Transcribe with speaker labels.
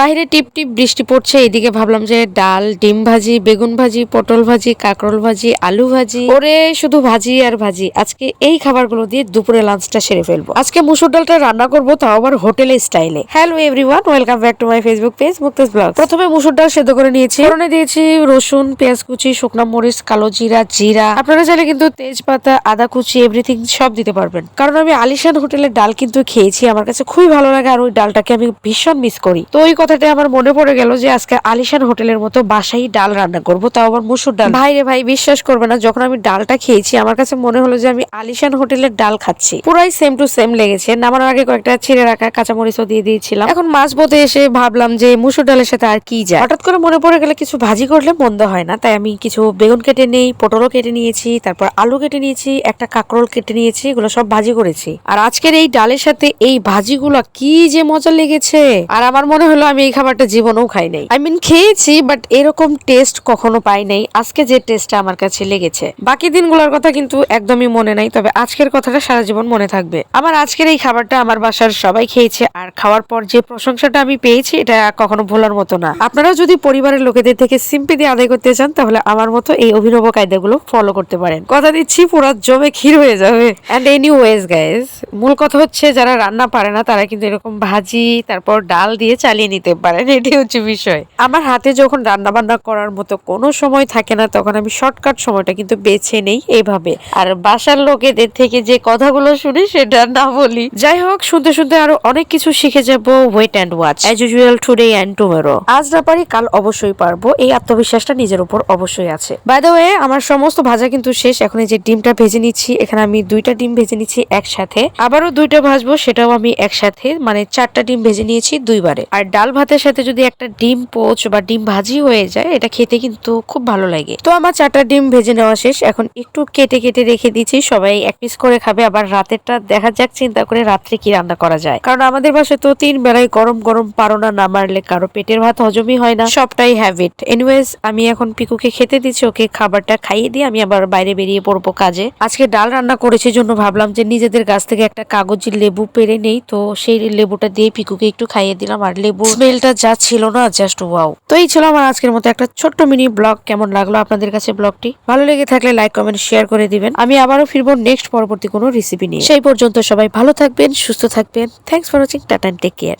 Speaker 1: বাইরে টিপ টিপ বৃষ্টি পড়ছে এদিকে ভাবলাম যে ডাল, ডিম ভাজি, বেগুন ভাজি, পটল ভাজি, কাঁকরোল ভাজি, আলু ভাজি। ওরে, শুধু ভাজি আর ভাজি। আজকে এই খাবারগুলো দিয়ে দুপুরে লাঞ্চটা সেরে ফেলব। আজকে মুসুর ডালটা রান্না করব তাও আবার হোটেলে স্টাইলে। Hello everyone welcome back to my Facebook page Mukta's blog প্রথমে মুসুর ডাল সেদ্ধ করে নিয়েছি। ফোড়নে দিয়েছি রসুন, পেঁয়াজ কুচি, শুকনো মরিচ, কালো জিরা জিরা। আপনারা চাইলে কিন্তু তেজপাতা, আদা কুচি এভরিথিং সব দিতে পারবেন। কারণ আমি আলিশান হোটেলের ডাল কিন্তু খেয়েছি, আমার কাছে খুবই ভালো লাগে আর ওই ডালটাকে আমি ভীষণ মিস করি। তো ওই কথাটা আমার মনে পড়ে গেল যে আজকে আলিশান হোটেলের মতো বাসাই ডাল রান্না করব, তাও আবার মুসুর ডাল। ভাই রে ভাই, বিশ্বাস করবে না, যখন আমি ডালটা খেয়েছি, আমার কাছে মনে হলো যে আমি আলিশান হোটেলের ডাল খাচ্ছি। পুরাই সেম টু সেম লেগেছে, নামানোর আগে কয়েকটা ছিঁড়ে রাখা কাঁচামরিচও দিয়ে দিয়েছিলাম। এখন মাছ বোতে এসে ভাবলাম যে মুসুর ডালের সাথে আর কি যায়। হঠাৎ করে মনে পড়ে গেলে কিছু ভাজি করলে মন্দ হয় না, তাই আমি কিছু বেগুন কেটে নেই, পটলও কেটে নিয়েছি, তারপর আলু কেটে নিয়েছি, একটা কাঁকরোল কেটে নিয়েছি, এগুলো সব ভাজি করেছি। আর আজকের এই ডালের সাথে এই ভাজিগুলো কি যে মজা লেগেছে। আর আমার মনে হলো আমি এই খাবারটা জীবনেও খাই নাই। আই মিন খেয়েছি বাট এরকম টেস্ট কখনো পাই নাই। আজকে যে টেস্টটা আমার কাছে লেগেছে। বাকি দিনগুলোর কথা কিন্তু একদমই মনে নাই, তবে আজকের কথাটা সারা জীবন মনে থাকবে। আমার আজকের এই খাবারটা আমার বাসার সবাই খেয়েছে, আর খাওয়ার পর যে প্রশংসাটা আমি পেয়েছি, এটা কখনো ভোলার মতো না। আপনারাও যদি পরিবারের লোকেদের থেকে সিম্পিতি আদায় করতে চান, তাহলে আমার মতো এই অভিনব কায়দাগুলো ফলো করতে পারেন। কথা দিচ্ছি, পুরো জমে ক্ষীর হয়ে যাবে। অ্যান্ড এনি ওয়েজ গাইজ মূল কথা হচ্ছে, যারা রান্না পারে না, তারা কিন্তু এরকম ভাজি, তারপর ডাল দিয়ে চালিয়ে নিতে পারেন এটাই হচ্ছে বিষয়। আমার হাতে যখন রান্না বান্না করার মতো কোনো সময় থাকে না, তখন আমি শর্টকাট সময়টা কিন্তু বেছে নেই এইভাবে আর বাসার লোকেদের থেকে যে কথাগুলো শুনি, সেটা না বলি। যাই হোক, শুনতে শুনতে আরও অনেক কিছু শিখে যাব wait and watch as usual today and tomorrow আজ না পারি, কাল অবশ্যই পারব। এই আত্মবিশ্বাসটা নিজের উপর অবশ্যই আছে। বাই দ্য ওয়ে আমার সমস্ত ভাজা কিন্তু শেষ। এখন এই যে ডিমটা ভেজে নিচ্ছি, এখানে আমি দুইটা ডিম ভেজে নিচ্ছি একসাথে। আবারও দুইটা ভাজবো, সেটাও আমি একসাথে মানে চারটা ডিম ভেজে নিয়েছি দুইবারে। আর ডাল ভাতের সাথে যদি একটা ডিম পোচ বা ডিম ভাজি হয়ে যায়, এটা খেতে কিন্তু খুব ভালো লাগে। তো আমার চারটা ডিম ভেজে নেওয়া শেষ। এখন একটু কেটে কেটে রেখে দিচ্ছি। সবাই এক পিস করে খাবে। আবার রাতেরটা দেখা যাক, চিন্তা করে রাত্রে কি রান্না করা যায়। কারণ আমাদের বাসায় তো তিন বেলায় গরম গরম পারো না না মারলে কারও পেটের ভাত হজমই হয় না। সবটাই হ্যাবিট এনিওয়েজ আমি এখন পিকুকে খেতে দিচ্ছি। ওকে খাবারটা খাইয়ে দিয়ে আমি আবার বাইরে বেরিয়ে পড়ব কাজে। আজকে ডাল রান্না করেছি জন্য ভাবলাম যে নিজেদের গাছ থেকে একটা কাগজের লেবু পেরে নেই। তো সেই লেবুটা দিয়ে পিকুকে একটু খাইয়ে দিলাম। আর লেবু স্মেলটা যা ছিল না জাস্ট ওয়াও তো এই ছিল আমার আজকের মতো একটা ছোট্ট মিনি ব্লগ কেমন লাগল আপনাদের কাছে ব্লগটি ভালো লেগে থাকলে লাইক কমেন্ট শেয়ার করে দিবেন। আমি আবারও ফিরবো নেক্সট পরবর্তী কোনো রেসিপি নিয়ে। সেই পর্যন্ত সবাই ভালো থাকবেন, সুস্থ থাকবেন। Thanks for watching tata take care